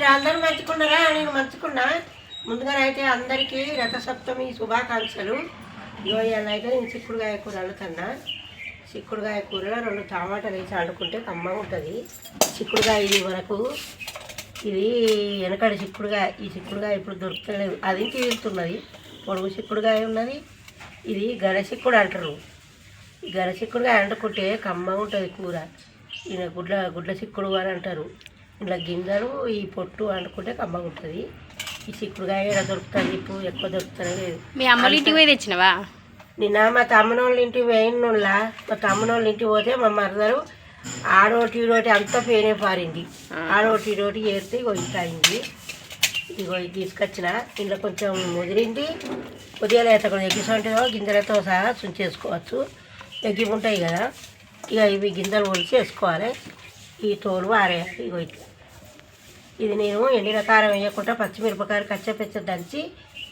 మీరు అందరూ మంచుకున్నారా నేను మంచుకున్నా ముందుగా అయితే అందరికీ రథసప్తమి శుభాకాంక్షలు. ఇవాళ అయితే నేను చిక్కుడుగాయ కూర వండుతున్నా చిక్కుడుగాయ కూరలో రెండు టమాటాలు వేసి వండుకుంటే కమ్మగా ఉంటుంది. చిక్కుడుగాయ ఇది మనకు ఇది వెనకడి చిక్కుడుగాయ ఈ చిక్కుడుగాయ ఇప్పుడు దొరుకుతలేదు. అది తీరుతున్నది పొడుగు చిక్కుడుగాయ ఉన్నది. ఇది గడ చిక్కుడు అంటారు. గరసిక్కుడుగా వండుకుంటే కమ్మగా ఉంటుంది కూర. ఈయన గుడ్ల గుడ్ల చిక్కుడు అని అంటారు. ఇలా గింజలు ఈ పొట్టు వండుకుంటే కమ్మగా ఉంటుంది ఈ చిక్కుడుగాయ ఈడ దొరుకుతుంది ఇప్పుడు ఎక్కువ దొరుకుతుంది లేదు. మీ అమ్మల ఇంటికి పోయి తెచ్చినవా? నిన్న మా తమ్మునోళ్ళ ఇంటికి పోయినోళ్ళ మా తమ్మునోళ్ళ ఇంటికి పోతే మా మరదలు ఆడోటి ఈడోటి అంతా పేనే పారింది. ఆడోటి ఈడోటి ఏరితే ఇగో ఇంత అయింది. ఇగో ఇది తీసుకొచ్చిన ఇంట్లో కొంచెం ముదిరింది. కొద్దిగా లేత కూడా ఎగ్గిసంటో గింజలతో సహా చుంచేసుకోవచ్చు ఎగ్గి ఉంటాయి కదా ఇక ఇవి గింజలు ఒలిచి వేసుకోవాలి. ఈ తోలు వారేయాలి ఇగో ఇట్లా. ఇది నేను ఎండిన కారం వేయకుండా పచ్చిమిరపకాయలు కచ్చపెచ్చ దంచి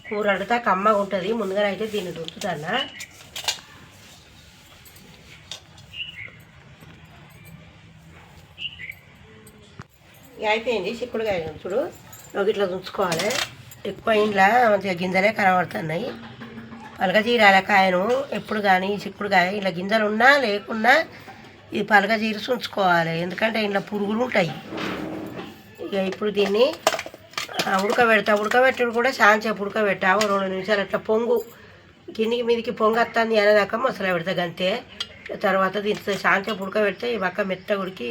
కూర వండుతా కమ్మగా ఉంటుంది. ముందుగా అయితే దీన్ని దుంచుతానా అయిపోయింది. చిక్కుడుకాయ దుంచుడు ఒక ఇట్లా దుంచుకోవాలి ఎక్కువ ఇంట్లో మంచిగా గింజలే కనబడుతున్నాయి. పలక కాయను ఎప్పుడు కానీ చిక్కుడుకాయ ఇలా గింజలు ఉన్నా లేకున్నా ఇది పలక చీరిసి ఉంచుకోవాలి ఎందుకంటే ఇంట్లో పురుగులు ఉంటాయి. ఇక ఇప్పుడు దీన్ని ఉడకబెడతా. ఉడకబెట్టడం కూడా సాంచేపు ఉడకబెట్టావు రెండు నిమిషాలు అట్లా పొంగు. కిందికి మీదికి పొంగు వస్తుంది అనేదాకా మసాలా పెడతా అంతే తర్వాత దీంతో సాంచేపు ఉడకబెడితే ఈ పక్క మెత్త ఉడికి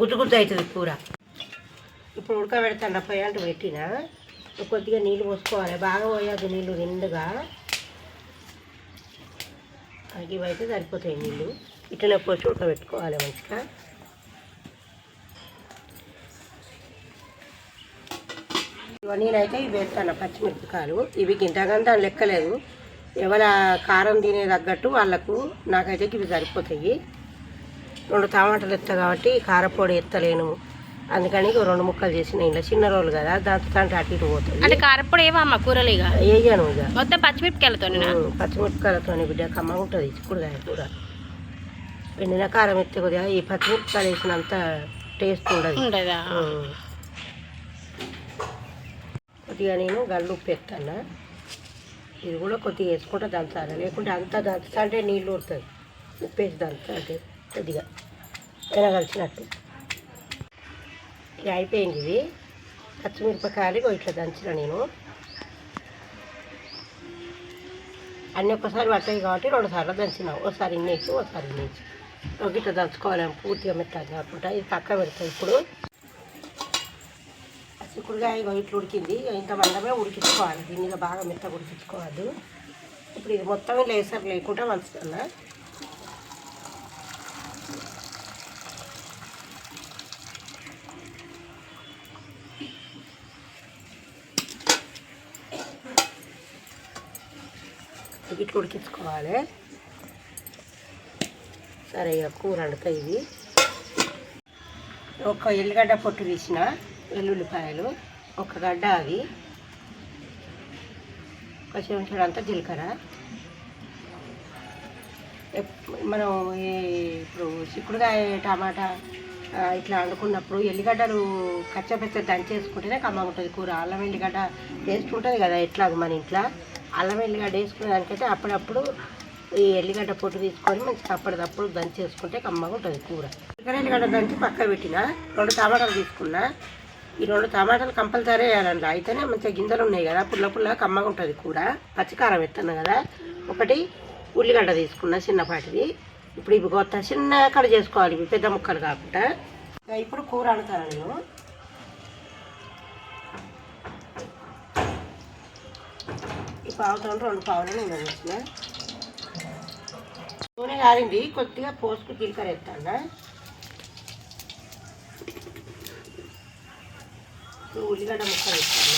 గుద్దు గుద్దు అవుతుంది కూర. ఇప్పుడు ఉడకబెడతాను పొయ్యి అంటూ పెట్టిన. కొద్దిగా నీళ్ళు పోసుకోవాలి. బాగా పోయాదు నీళ్ళు నిండుగా. ఇవైతే సరిపోతాయి నీళ్ళు. ఇట్లనే పోసి ఉడకబెట్టుకోవాలి మంచిగా. నేనైతే ఇవి వేస్తాను పచ్చిమిరపకాయలు. ఇవి గింతగంత లెక్కలేదు. ఎవరి కారం తినే తగ్గట్టు వాళ్ళకు నాకైతే ఇవి సరిపోతాయి. రెండు టమాటాలు ఎత్తా కాబట్టి కారపొడి ఎత్తలేను. అందుకని రెండు ముక్కలు చేసిన ఇలా చిన్న రోలు కదా దాంతో తంటే అటు ఇటు పోతాయి అంటే కారప్పొడి ఏవా అమ్మ కూరలు ఇక వేయను ఇక మొత్తం పచ్చిమిరపకాయలతో పచ్చిమిరపకాయలతో బిడ్డ కమ్మగా ఉంటుంది చిక్కుడుకాయ కూర. ఎండిన కారం ఎత్తే కొద్దిగా ఈ పచ్చిమిరపకాయలు వేసినంత టేస్ట్ ఉండదు. ఉండదా. కొద్దిగా నేను గల్లు ఉప్పు ఇది కూడా కొద్దిగా వేసుకుంటే దంచాలి. లేకుంటే అంతా దంచుతా అంటే నీళ్ళు ఉడుతుంది ఉప్పు వేసి దంచుతా అంటే కొద్దిగా తినగలిచినట్టు ఇక అయిపోయింది ఇది. పచ్చిమిరపకాయలు ఇగో ఇట్లా దంచిన నేను. అన్నీ ఒక్కసారి పట్టాయి కాబట్టి రెండు సార్లు దంచిన. ఒకసారి ఇన్నేసి ఒకసారి ఇన్నేసి. ఒక ఇట్లా దంచుకోవాలి పూర్తిగా మెత్తగా కాకుండా ఇది పక్క పెడతాయి ఇప్పుడు. చిక్కుడుకాయ ఇట్లా ఉడికింది. ఇంత మందమే ఉడికించుకోవాలి. దీని మీద బాగా మెత్తగా ఉడికించుకోవద్దు. ఇప్పుడు ఇది మొత్తం లేసర్ లేకుండా వంచుతున్నా. ఇట్లా ఉడికించుకోవాలి. సరే ఇక కూర వండుతాయి ఇది. ఒక ఎల్లిగడ్డ పొట్టు తీసిన. వెల్లుల్లిపాయలు ఒక గడ్డ అది ఒక చెంచాడు అంతా జీలకర్ర. ఎప్- మనం ఇప్పుడు చిక్కుడుకాయ టమాటా ఇట్లా వండుకున్నప్పుడు ఎల్లిగడ్డలు కచ్చపెచ్చ దంచేసుకుంటేనే కమ్మగా ఉంటుంది. కూర అల్లం ఎల్లిగడ్డ టేస్ట్ ఉంటుంది కదా ఎట్లా మన ఇంట్లో? అల్లం ఎల్లిగడ్డ వేసుకునే దానికైతే అప్పుడప్పుడు ఈ ఎల్లిగడ్డ పొట్టు తీసుకొని మంచిగా అప్పటికప్పుడు దంచేసుకుంటే కమ్మగా ఉంటుంది కూర. ఎల్లిగడ్డ దంచి పక్క పెట్టిన రెండు టమాటాలు తీసుకున్నా ఈ రెండు టమాటాలు కంపల్సరీ వేయాలండి అయితేనే మంచిగా గింజలు ఉన్నాయి కదా పుల్ల పుల్ల కమ్మగా ఉంటుంది కూర పచ్చికారం ఎత్తాను కదా. ఒకటి ఉల్లిగడ్డ తీసుకున్న చిన్నపాటిది. ఇప్పుడు ఇవి కొత్త చిన్న కడ చేసుకోవాలి ఇవి పెద్ద ముక్కలు కాకుండా. ఇప్పుడు కూర వండుతాను నేను. ఈ పావుతో రెండు పావులు నేను వేసిన నూనె కాదండి కొద్దిగా పోసుకు జీలకర్ర ఎత్తాను. ఇప్పుడు ఉల్లిగడ్డ ముక్కలు వేస్తాను.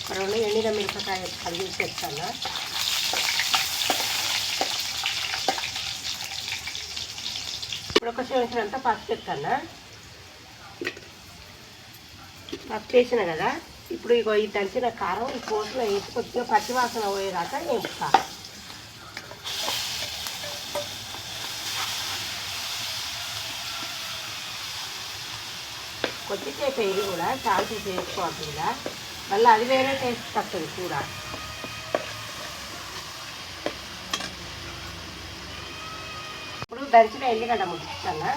ఒక రెండు ఎండిన మిరపకాయ కలిసి వేస్తాను ఇప్పుడు ఒక చెంచినంత పసుపు ఎత్తాను పసుపు వేసిన కదా ఇప్పుడు ఇగో ఈ దంచిన కారం ఈ పోసులో వేసి కొద్దిగా పచ్చివాసన పోయేదాకా వేపుతా. కొద్దిగా వేయి కూడా చాలా సేపు కూడా. మళ్ళీ అది వేరే టేస్ట్ వస్తుంది కూర ఇప్పుడు దంచిన ఎల్లిగడ్డ ముగిస్తాను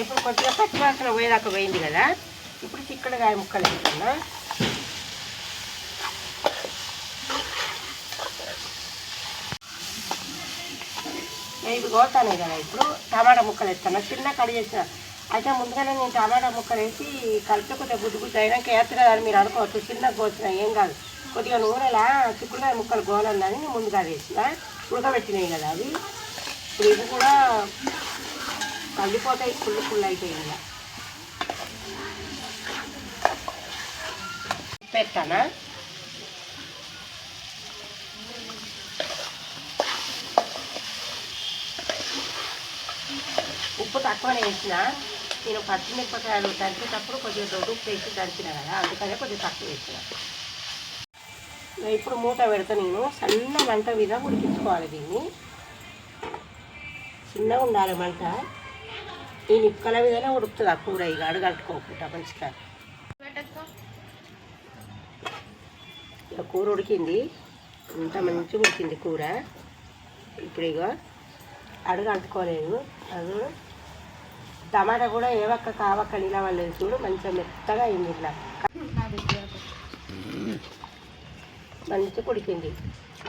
ఇప్పుడు కొద్దిగా పచ్చివాసన పోయేదాకా పోయింది కదా ఇప్పుడు చిక్కడకాయ ముక్కలు వేస్తున్నా ఇవి కోతానే కదా ఇప్పుడు? టమాటా ముక్కలు వేస్తాను. చిన్న కడి చేసిన. అయితే ముందుగానే నేను టమాటా ముక్కలు వేసి కలిపి కొద్దిగా గుడ్డు గుడ్డు అయినాక వేస్తున్నా కానీ మీరు అనుకోవచ్చు చిన్న కోసిన ఏం కాదు. కొద్దిగా నూనెలా చిక్కుడుగా ముక్కలు గోలందని ముందుగా వేసిన. ఉడకబెట్టినాయి కదా అవి. ఇప్పుడు ఇవి కూడా కలిపోతాయి ఫుల్ ఫుల్ అయిపోయి ఇలా పెట్టానా? ఉప్పు తక్కువనే వేసిన నేను పచ్చిమిరపకాయలు దంచేటప్పుడు కొద్దిగా దొడ్డు ఉప్పు వేసి దంచిన కదా అందుకనే కొద్దిగా తక్కువ వేసిన. ఇప్పుడు మూత పెడతా నేను. సన్న మంట మీద ఉడికించుకోవాలి దీన్ని. చిన్నగా ఉండాలి మంట. ఈ నిప్పుకల మీదనే ఉడుకుతుంది ఆ కూర ఇక అడుగట్టుకోకుండా మంచిగా. ఇక కూర ఉడికింది. అంత మంచిగా ఉడికింది కూర. ఇప్పుడు ఇక అడుగు అంటుకోలేదు. అది టమాటా కూడా ఏవక్క కావక్క నిలవలేదు చూడు మంచిగా మెత్తగా అయింది ఇట్లా మంచిగా ఉడికింది.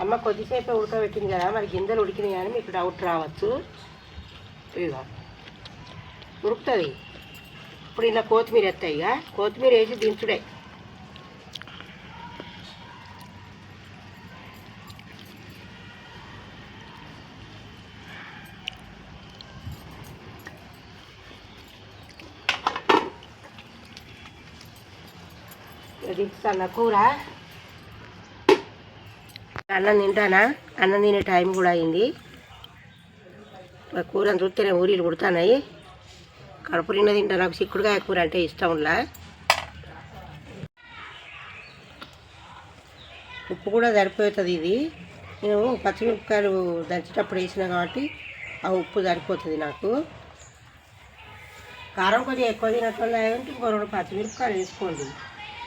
అమ్మ కొద్దిసేపు ఉడకబెట్టింది కదా మరి గింజలు ఉడికినాయి కానీ మీకు డౌట్ రావచ్చు. ఇదిగో ఉడుకుతుంది ఇప్పుడు ఇలా కొత్తిమీర ఎత్తాయి ఇక. కొత్తిమీర వేసి దించుడే దించుతాను కూర. అన్నం తింటానా? అన్నం తినే టైం కూడా అయింది. కూర చూస్తేనే ఊరిలు కుడుతున్నాయి. కడుపు నిన్న తింటా నాకు చిక్కుడుకాయ కూర అంటే ఇష్టంలా ఉప్పు కూడా సరిపోతుంది ఇది. నేను పచ్చిమిరపకాయలు దంచేటప్పుడు వేసిన కాబట్టి ఆ ఉప్పు సరిపోతుంది నాకు. కారం కొద్దిగా ఎక్కువ తినట్టు ఇంకో రెండు పచ్చిమిరపకాయలు వేసుకోండి.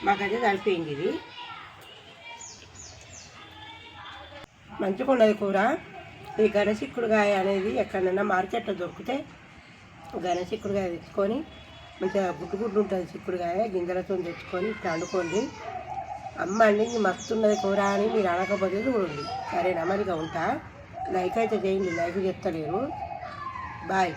మాకైతే సరిపోయింది ఇది. మంచిగా ఉన్నది కూర. ఈ గణశిక్కుడుగాయ అనేది ఎక్కడైనా మార్కెట్లో దొరికితే గణశిక్కుడుగాయ తెచ్చుకొని మంచిగా గుడ్డు గుడ్డు ఉంటుంది చిక్కుడుకాయ గింజలతో తెచ్చుకొని ఇట్లా వండుకోండి అమ్మ అండి మస్తున్నది కూర అని మీరు అనకపోతే చూడండి. సరేనా? మరిగా ఉంటా. లైక్ అయితే చేయండి. లైక్ చెప్తలేరు బాయ్.